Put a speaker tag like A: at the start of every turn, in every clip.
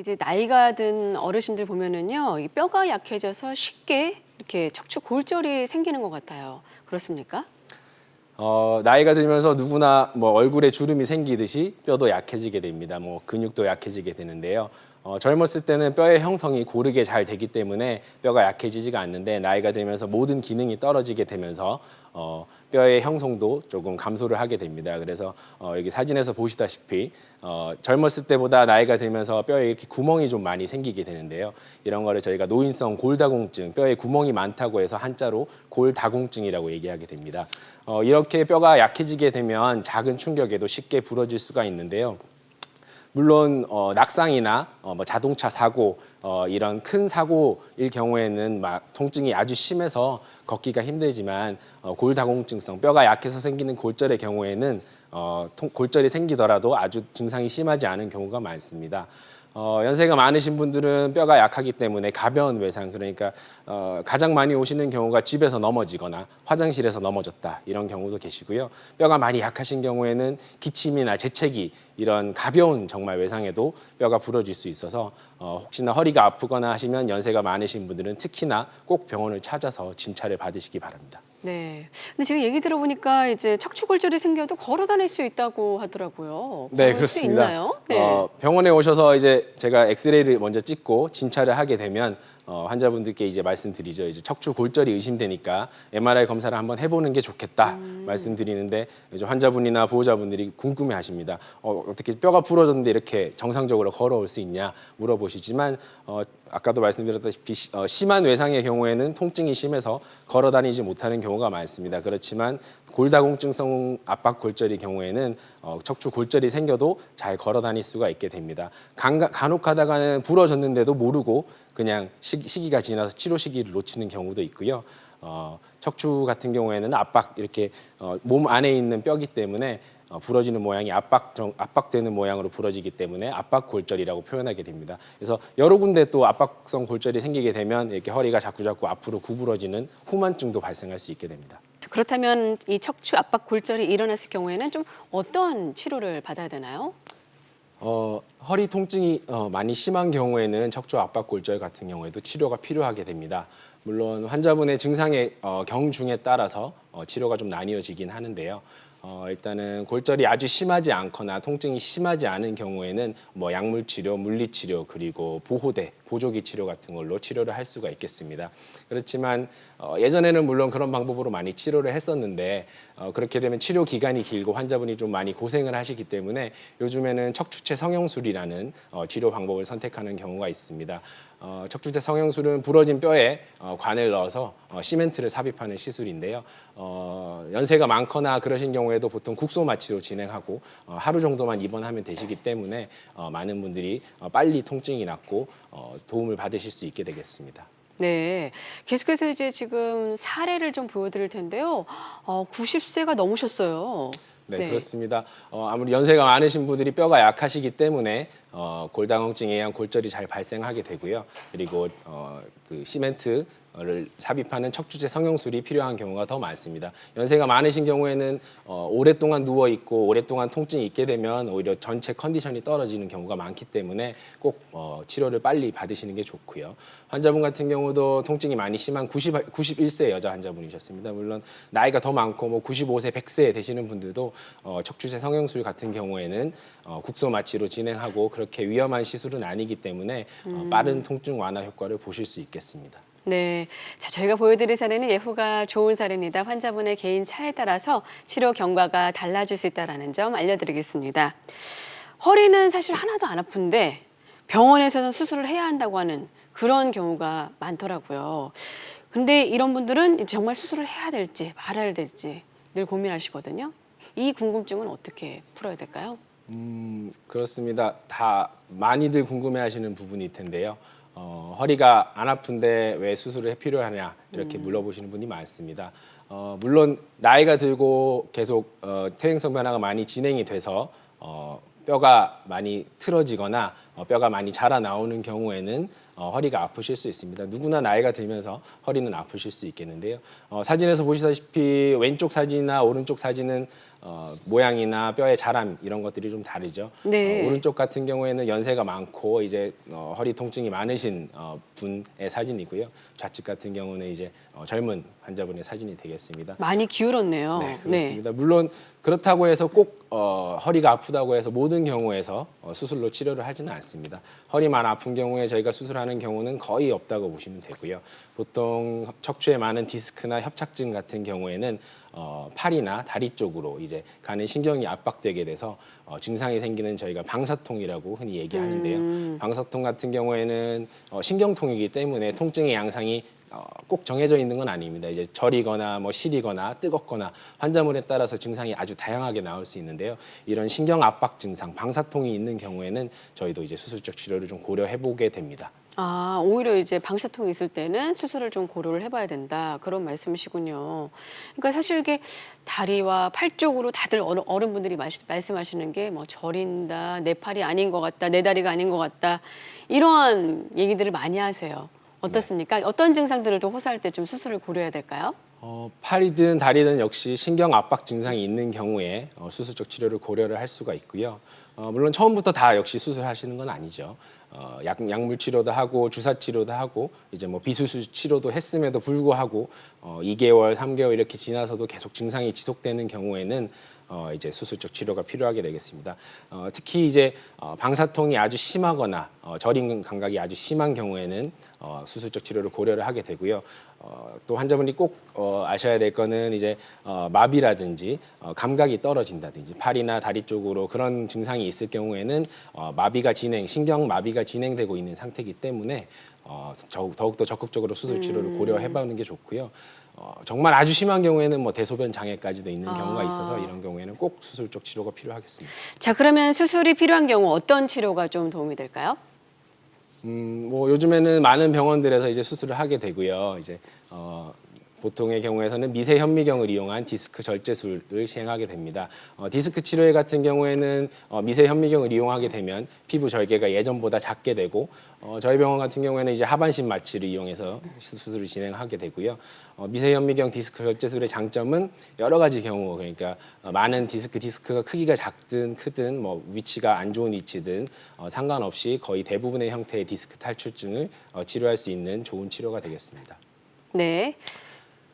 A: 이제 나이가 든 어르신들 보면은요, 이 뼈가 약해져서 쉽게 이렇게 척추 골절이 생기는 것 같아요. 그렇습니까?
B: 어, 나이가 들면서 누구나 뭐 얼굴에 주름이 생기듯이 뼈도 약해지게 됩니다. 뭐 근육도 약해지게 되는데요. 어, 젊었을 때는 뼈의 형성이 고르게 잘 되기 때문에 뼈가 약해지지가 않는데 나이가 들면서 모든 기능이 떨어지게 되면서 어, 뼈의 형성도 조금 감소를 하게 됩니다. 그래서 어, 여기 사진에서 보시다시피 어, 젊었을 때보다 나이가 들면서 뼈에 이렇게 구멍이 좀 많이 생기게 되는데요. 이런 거를 저희가 노인성 골다공증, 뼈에 구멍이 많다고 해서 한자로 골다공증이라고 얘기하게 됩니다. 어, 이렇게 뼈가 약해지게 되면 작은 충격에도 쉽게 부러질 수가 있는데요. 물론 어, 낙상이나 어, 뭐 자동차 사고 어, 이런 큰 사고일 경우에는 막 통증이 아주 심해서 걷기가 힘들지만 어, 골다공증성 뼈가 약해서 생기는 골절의 경우에는 어, 통- 골절이 생기더라도 아주 증상이 심하지 않은 경우가 많습니다. 어, 연세가 많으신 분들은 뼈가 약하기 때문에 가벼운 외상 그러니까 어, 가장 많이 오시는 경우가 집에서 넘어지거나 화장실에서 넘어졌다 이런 경우도 계시고요. 뼈가 많이 약하신 경우에는 기침이나 재채기 이런 가벼운 정말 외상에도 뼈가 부러질 수 있어서 어, 혹시나 허리가 아프거나 하시면 연세가 많으신 분들은 특히나 꼭 병원을 찾아서 진찰을 받으시기 바랍니다.
A: 네. 근데 지금 얘기 들어보니까 이제 척추 골절이 생겨도 걸어 다닐 수 있다고 하더라고요.
B: 네,
A: 수
B: 그렇습니다.
A: 있나요? 네.
B: 어, 병원에 오셔서 이제 제가 엑스레이를 먼저 찍고 진찰을 하게 되면 어, 환자분들께 이제 말씀드리죠. 이제 척추 골절이 의심되니까 MRI 검사를 한번 해보는 게 좋겠다
A: 음.
B: 말씀드리는데 이제 환자분이나 보호자분들이 궁금해하십니다. 어, 어떻게 뼈가 부러졌는데 이렇게 정상적으로 걸어올 수 있냐 물어보시지만 어, 아까도 말씀드렸다시피 시- 어, 심한 외상의 경우에는 통증이 심해서 걸어 다니지 못하는 경우가 많습니다. 그렇지만 골다공증성 압박 골절의 경우에는 어, 척추 골절이 생겨도 잘 걸어 다닐 수가 있게 됩니다. 간, 간혹 가다가는 부러졌는데도 모르고 그냥 시, 시기가 지나서 치료 시기를 놓치는 경우도 있고요. 어, 척추 같은 경우에는 압박 이렇게 어, 몸 안에 있는 뼈기 때문에 어, 부러지는 모양이 압박 압박되는 모양으로 부러지기 때문에 압박 골절이라고 표현하게 됩니다. 그래서 여러 군데 또 압박성 골절이 생기게 되면 이렇게 허리가 자꾸 자꾸 앞으로 구부러지는 후만증도 발생할 수 있게 됩니다.
A: 그렇다면 이 척추 압박 골절이 일어났을 경우에는 좀 어떤 치료를 받아야 되나요?
B: 어, 허리 통증이 어, 많이 심한 경우에는 척추 압박 골절 같은 경우에도 치료가 필요하게 됩니다. 물론 환자분의 증상의 어, 경중에 따라서 어, 치료가 좀 나뉘어지긴 하는데요. 어, 일단은 골절이 아주 심하지 않거나 통증이 심하지 않은 경우에는 뭐 약물 치료, 물리 치료 그리고 보호대, 보조기 치료 같은 걸로 치료를 할 수가 있겠습니다. 그렇지만 어, 예전에는 물론 그런 방법으로 많이 치료를 했었는데 어, 그렇게 되면 치료 기간이 길고 환자분이 좀 많이 고생을 하시기 때문에 요즘에는 척추체 성형술이라는 어, 치료 방법을 선택하는 경우가 있습니다. 어, 척추체 성형술은 부러진 뼈에 어, 관을 넣어서 어, 시멘트를 삽입하는 시술인데요. 어, 연세가 많거나 그러신 경우에도 보통 국소 마취로 진행하고 어, 하루 정도만 입원하면 되시기 때문에 어, 많은 분들이 어, 빨리 통증이 낫고 어, 도움을 받으실 수 있게 되겠습니다.
A: 네. 계속해서 이제 지금 사례를 좀 보여드릴 텐데요. 어, 90세가 넘으셨어요.
B: 네, 그렇습니다. 어, 아무리 연세가 많으신 분들이 뼈가 약하시기 때문에 어, 골다공증에 의한 골절이 잘 발생하게 되고요. 그리고 어, 그 시멘트 를 삽입하는 척추체 성형술이 필요한 경우가 더 많습니다. 연세가 많으신 경우에는 어, 오랫동안 누워 있고 오랫동안 통증이 있게 되면 오히려 전체 컨디션이 떨어지는 경우가 많기 때문에 꼭 어, 치료를 빨리 받으시는 게 좋고요. 환자분 같은 경우도 통증이 많이 심한 90, 91세 여자 환자분이셨습니다. 물론 나이가 더 많고 뭐 95세, 100세 되시는 분들도 어, 척추체 성형술 같은 경우에는 어, 국소 마취로 진행하고 그렇게 위험한 시술은 아니기 때문에 어, 빠른 통증 완화 효과를 보실 수 있겠습니다.
A: 네. 자, 저희가 보여드릴 사례는 예후가 좋은 사례입니다. 환자분의 개인 차에 따라서 치료 경과가 달라질 수 있다는 점 알려드리겠습니다. 허리는 사실 하나도 안 아픈데 병원에서는 수술을 해야 한다고 하는 그런 경우가 많더라고요. 근데 이런 분들은 정말 수술을 해야 될지 말아야 될지 늘 고민하시거든요. 이 궁금증은 어떻게 풀어야 될까요?
B: 음, 그렇습니다. 다 많이들 궁금해하시는 부분일 텐데요. 어, 허리가 안 아픈데 왜 수술을 해 필요하냐 이렇게 물어보시는 분이 많습니다. 어, 물론 나이가 들고 계속 어, 퇴행성 변화가 많이 진행이 돼서 어, 뼈가 많이 틀어지거나 뼈가 많이 자라 나오는 경우에는 어, 허리가 아프실 수 있습니다. 누구나 나이가 들면서 허리는 아프실 수 있겠는데요. 어, 사진에서 보시다시피 왼쪽 사진이나 오른쪽 사진은 어, 모양이나 뼈의 자람 이런 것들이 좀 다르죠.
A: 네.
B: 어, 오른쪽 같은 경우에는 연세가 많고 이제 어, 허리 통증이 많으신 어, 분의 사진이고요. 좌측 같은 경우는 이제 어, 젊은 환자분의 사진이 되겠습니다.
A: 많이 기울었네요.
B: 네, 그렇습니다. 물론 그렇다고 해서 꼭 어, 허리가 아프다고 해서 모든 경우에서 어, 수술로 치료를 하지는 않습니다. 허리만 아픈 경우에 저희가 수술하는 경우는 거의 없다고 보시면 되고요. 보통 척추에 많은 디스크나 협착증 같은 경우에는 어, 팔이나 다리 쪽으로 이제 가는 신경이 압박되게 돼서 어, 증상이 생기는 저희가 방사통이라고 흔히 얘기하는데요. 방사통 같은 경우에는 어, 신경통이기 때문에 통증의 양상이 어, 꼭 정해져 있는 건 아닙니다. 이제 저리거나 뭐 시리거나 뜨겁거나 환자물에 따라서 증상이 아주 다양하게 나올 수 있는데요. 이런 신경 압박 증상, 방사통이 있는 경우에는 저희도 이제 수술적 치료를 좀 고려해 보게 됩니다.
A: 아, 오히려 이제 방사통이 있을 때는 수술을 좀 고려를 해봐야 된다. 그런 말씀이시군요. 그러니까 사실 이게 다리와 팔 쪽으로 다들 어른, 어른분들이 말씀하시는 게뭐 저린다, 내 팔이 아닌 것 같다, 내 다리가 아닌 것 같다. 이러한 얘기들을 많이 하세요. 어떻습니까? 어떤 증상들을 또 호소할 때 좀 수술을 고려해야 될까요?
B: 어, 팔이든 다리든 역시 신경 압박 증상이 있는 경우에 어, 수술적 치료를 고려를 할 수가 있고요. 어, 물론 처음부터 다 역시 수술하시는 건 아니죠. 어, 약, 약물 치료도 하고 주사 치료도 하고 이제 뭐 비수술 치료도 했음에도 불구하고 어, 2개월, 3개월 이렇게 지나서도 계속 증상이 지속되는 경우에는 어, 이제 수술적 치료가 필요하게 되겠습니다. 어, 특히 이제 어, 방사통이 아주 심하거나 어, 저림 감각이 아주 심한 경우에는 어, 수술적 치료를 고려를 하게 되고요. 어, 또 환자분이 꼭 어, 아셔야 될 거는 이제 어, 마비라든지 어, 감각이 떨어진다든지 팔이나 다리 쪽으로 그런 증상이 있을 경우에는 어, 마비가 진행, 신경 마비가 진행되고 있는 상태이기 때문에 어, 더욱, 더욱더 적극적으로 수술 치료를 고려해보는 게 좋고요. 어, 정말 아주 심한 경우에는 뭐 대소변 장애까지도 있는 경우가
A: 아.
B: 있어서 이런 경우에는 꼭 수술적 치료가 필요하겠습니다.
A: 자, 그러면 수술이 필요한 경우 어떤 치료가 좀 도움이 될까요?
B: 음, 뭐 요즘에는 많은 병원들에서 이제 수술을 하게 되고요. 이제 어, 보통의 경우에서는 미세 현미경을 이용한 디스크 절제술을 시행하게 됩니다. 어, 디스크 치료에 같은 경우에는 어, 미세 현미경을 이용하게 되면 피부 절개가 예전보다 작게 되고 어, 저희 병원 같은 경우에는 이제 하반신 마취를 이용해서 수술을 진행하게 되고요. 어, 미세 현미경 디스크 절제술의 장점은 여러 가지 경우 그러니까 어, 많은 디스크 디스크가 크기가 작든 크든 뭐 위치가 안 좋은 위치든 어, 상관없이 거의 대부분의 형태의 디스크 탈출증을 어, 치료할 수 있는 좋은 치료가 되겠습니다.
A: 네.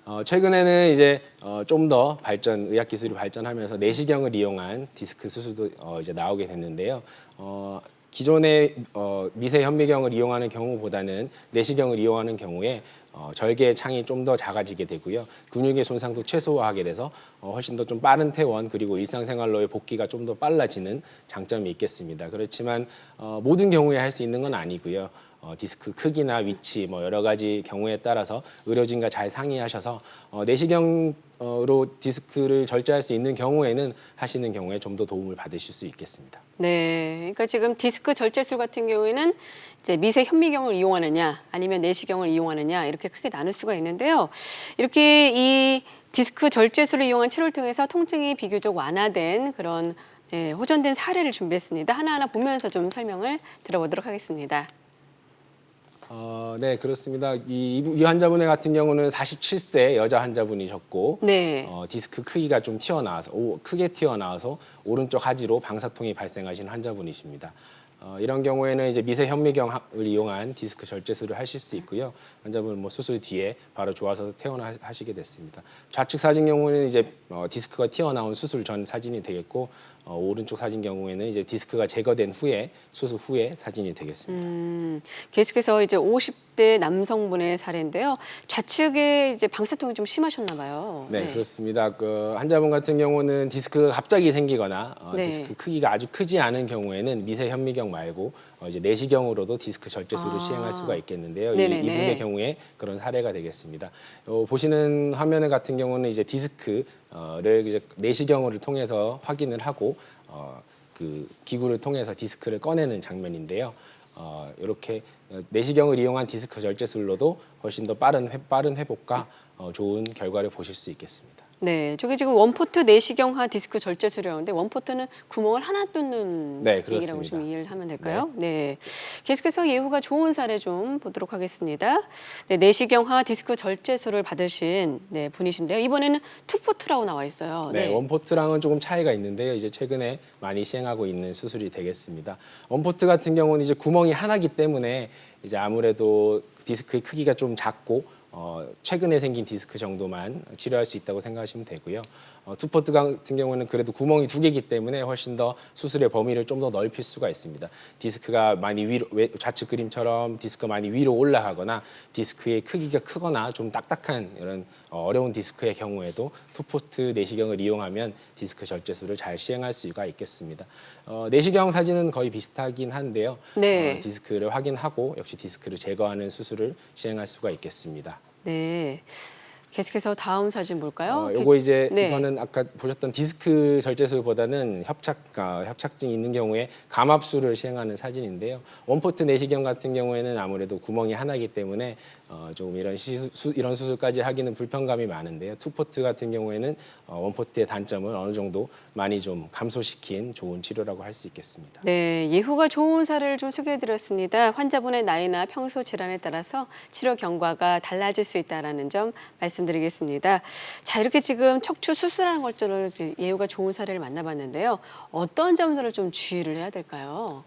B: 어, 최근에는 이제 어, 좀 더 발전 의학 기술이 발전하면서 내시경을 이용한 디스크 수술도 어, 이제 나오게 됐는데요. 어, 기존의 어, 미세 현미경을 이용하는 경우보다는 내시경을 이용하는 경우에 어, 절개의 창이 좀 더 작아지게 되고요. 근육의 손상도 최소화하게 돼서 어, 훨씬 더 좀 빠른 퇴원 그리고 일상생활로의 복귀가 좀 더 빨라지는 장점이 있겠습니다. 그렇지만 어, 모든 경우에 할 수 있는 건 아니고요. 어, 디스크 크기나 위치 뭐 여러 가지 경우에 따라서 의료진과 잘 상의하셔서 어, 내시경으로 디스크를 절제할 수 있는 경우에는 하시는 경우에 좀 더 도움을 받으실 수 있겠습니다.
A: 네. 그러니까 지금 디스크 절제술 같은 경우에는 이제 미세 현미경을 이용하느냐 아니면 내시경을 이용하느냐 이렇게 크게 나눌 수가 있는데요. 이렇게 이 디스크 절제술을 이용한 치료를 통해서 통증이 비교적 완화된 그런 예, 호전된 사례를 준비했습니다. 하나하나 보면서 좀 설명을 들어보도록 하겠습니다.
B: 어, 네 그렇습니다. 이, 이 환자분 같은 경우는 47세 여자 환자분이셨고
A: 네.
B: 어, 디스크 크기가 좀 튀어나와서 오, 크게 튀어나와서 오른쪽 하지로 방사통이 발생하신 환자분이십니다. 어, 이런 경우에는 이제 미세 현미경을 이용한 디스크 절제술을 하실 수 있고요. 환자분은 뭐 수술 뒤에 바로 좋아서 퇴원하시게 됐습니다. 좌측 사진 경우에는 이제 어, 디스크가 튀어나온 수술 전 사진이 되겠고 어, 오른쪽 사진 경우에는 이제 디스크가 제거된 후에 수술 후에 사진이 되겠습니다.
A: 음, 계속해서 이제 50 대 남성분의 사례인데요. 좌측에 이제 방사통이 좀 심하셨나 봐요.
B: 네, 그렇습니다. 그 환자분 같은 경우는 디스크가 갑자기 생기거나 어,
A: 네.
B: 디스크 크기가 아주 크지 않은 경우에는 미세 현미경 말고 어, 이제 내시경으로도 디스크 절제술을
A: 아.
B: 시행할 수가 있겠는데요. 이,
A: 네네네.
B: 이분의 경우에 그런 사례가 되겠습니다. 어, 보시는 화면 같은 경우는 이제 디스크를 이제 내시경을 통해서 확인을 하고 어, 그 기구를 통해서 디스크를 꺼내는 장면인데요. 어, 이렇게 내시경을 이용한 디스크 절제술로도 훨씬 더 빠른 회, 빠른 회복과 어, 좋은 결과를 보실 수 있겠습니다.
A: 네, 저게 지금 원포트 내시경화 디스크 절제술이라는데 원포트는 구멍을 하나 뚫는
B: 네,
A: 얘기라고
B: 그렇습니다.
A: 좀 이해를 하면 될까요? 네. 계속해서 예후가 좋은 사례 좀 보도록 하겠습니다. 네, 내시경화 디스크 절제술을 받으신 네, 분이신데요. 이번에는 투포트라고 나와 있어요.
B: 네, 원포트랑은 조금 차이가 있는데요. 이제 최근에 많이 시행하고 있는 수술이 되겠습니다. 원포트 같은 경우는 이제 구멍이 하나기 때문에 이제 아무래도 디스크의 크기가 좀 작고 어, 최근에 생긴 디스크 정도만 치료할 수 있다고 생각하시면 되고요. 어, 투포트 같은 경우는 그래도 구멍이 두 개이기 때문에 훨씬 더 수술의 범위를 좀 더 넓힐 수가 있습니다. 디스크가 많이 위로 외- 좌측 그림처럼 디스크가 많이 위로 올라가거나 디스크의 크기가 크거나 좀 딱딱한 이런 어, 어려운 디스크의 경우에도 투포트 내시경을 이용하면 디스크 절제술을 잘 시행할 수가 있겠습니다. 어, 내시경 사진은 거의 비슷하긴 한데요.
A: 네.
B: 어, 디스크를 확인하고 역시 디스크를 제거하는 수술을 시행할 수가 있겠습니다.
A: 네. 계속해서 다음 사진 볼까요?
B: 어, 요거 이제
A: 네.
B: 이거는 아까 보셨던 디스크 절제술보다는 협착 아, 협착증 있는 경우에 감압술을 시행하는 사진인데요. 원포트 내시경 같은 경우에는 아무래도 구멍이 하나이기 때문에 어, 조금 이런 시수, 수- 이런 수술까지 하기는 불편감이 많은데요. 투포트 같은 경우에는 어, 원포트의 단점을 어느 정도 많이 좀 감소시킨 좋은 치료라고 할 수 있겠습니다.
A: 네, 예후가 좋은 사례를 좀 소개해드렸습니다. 환자분의 나이나 평소 질환에 따라서 치료 경과가 달라질 수 있다라는 점 말씀 드리겠습니다. 자, 이렇게 지금 척추 수술하는 이제 예후가 좋은 사례를 만나봤는데요. 어떤 점들을 좀 주의를 해야 될까요?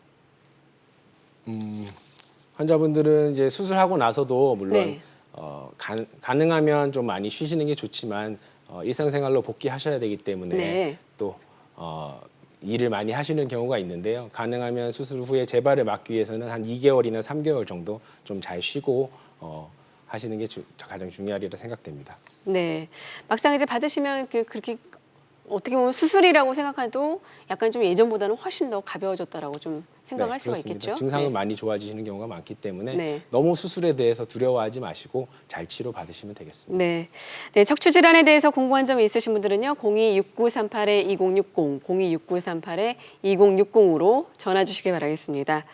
B: 환자분들은 이제 수술하고 나서도 물론
A: 네.
B: 어, 가, 가능하면 좀 많이 쉬시는 게 좋지만 어, 일상생활로 복귀하셔야 되기 때문에
A: 네.
B: 또 어, 일을 많이 하시는 경우가 있는데요. 가능하면 수술 후에 재발을 막기 위해서는 한 2개월이나 3개월 정도 좀 잘 쉬고 어, 하시는 게 주- 가장 중요하리라 생각됩니다.
A: 네, 막상 이제 받으시면 그- 그렇게 어떻게 보면 수술이라고 생각해도 약간 좀 예전보다는 훨씬 더 가벼워졌다라고 좀 생각할
B: 네,
A: 수가
B: 그렇습니다.
A: 있겠죠.
B: 증상은
A: 네.
B: 많이 좋아지시는 경우가 많기 때문에
A: 네.
B: 너무 수술에 대해서 두려워하지 마시고 잘 치료 받으시면 되겠습니다.
A: 네. 네, 척추 질환에 대해서 궁금한 점이 있으신 분들은요. 026938-2060, 026938-2060으로 전화 주시기 바라겠습니다.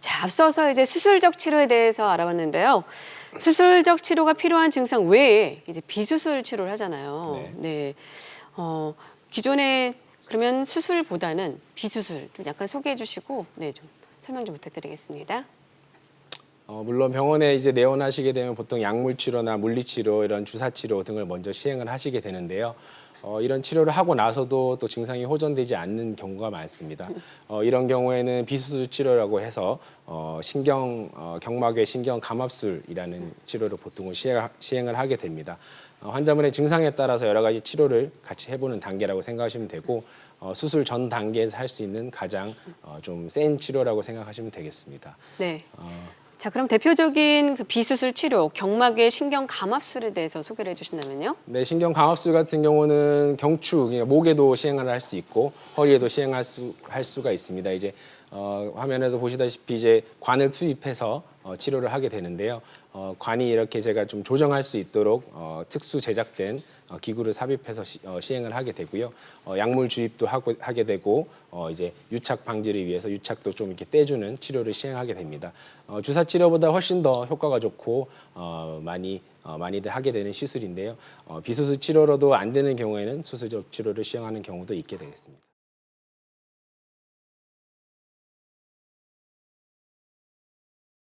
A: 자, 앞서서 이제 수술적 치료에 대해서 알아봤는데요. 수술적 치료가 필요한 증상 외에 이제 비수술 치료를 하잖아요.
B: 네.
A: 네. 어, 기존에 그러면 수술보다는 비수술 좀 약간 소개해 주시고 네, 좀 설명 좀 부탁드리겠습니다.
B: 어, 물론 병원에 이제 내원하시게 되면 보통 약물 치료나 물리 치료 이런 주사 치료 등을 먼저 시행을 하시게 되는데요. 어, 이런 치료를 하고 나서도 또 증상이 호전되지 않는 경우가 많습니다. 어, 이런 경우에는 비수술 치료라고 해서 어, 신경 어, 경막의 신경 감압술이라는 치료를 보통은 시행, 시행을 하게 됩니다. 어, 환자분의 증상에 따라서 여러 가지 치료를 같이 해보는 단계라고 생각하시면 되고 어, 수술 전 단계에서 할 수 있는 가장 어, 좀센 치료라고 생각하시면 되겠습니다.
A: 네.
B: 어,
A: 자, 그럼 대표적인 그 비수술 치료, 경막의 신경 감압술에 대해서 소개를 해주신다면요?
B: 네, 신경 감압술 같은 경우는 경추, 그러니까 목에도 시행을 할 수 있고 허리에도 시행할 수 할 수가 있습니다. 이제 어, 화면에도 보시다시피 이제 관을 투입해서 어, 치료를 하게 되는데요. 어, 관이 이렇게 제가 좀 조정할 수 있도록 어, 특수 제작된 어, 기구를 삽입해서 시, 어, 시행을 하게 되고요. 어, 약물 주입도 하고, 하게 되고 어, 이제 유착 방지를 위해서 유착도 좀 이렇게 떼주는 치료를 시행하게 됩니다. 어, 주사 치료보다 훨씬 더 효과가 좋고 어, 많이 어, 많이들 하게 되는 시술인데요. 어, 비수술 치료로도 안 되는 경우에는 수술적 치료를 시행하는 경우도 있게 되겠습니다.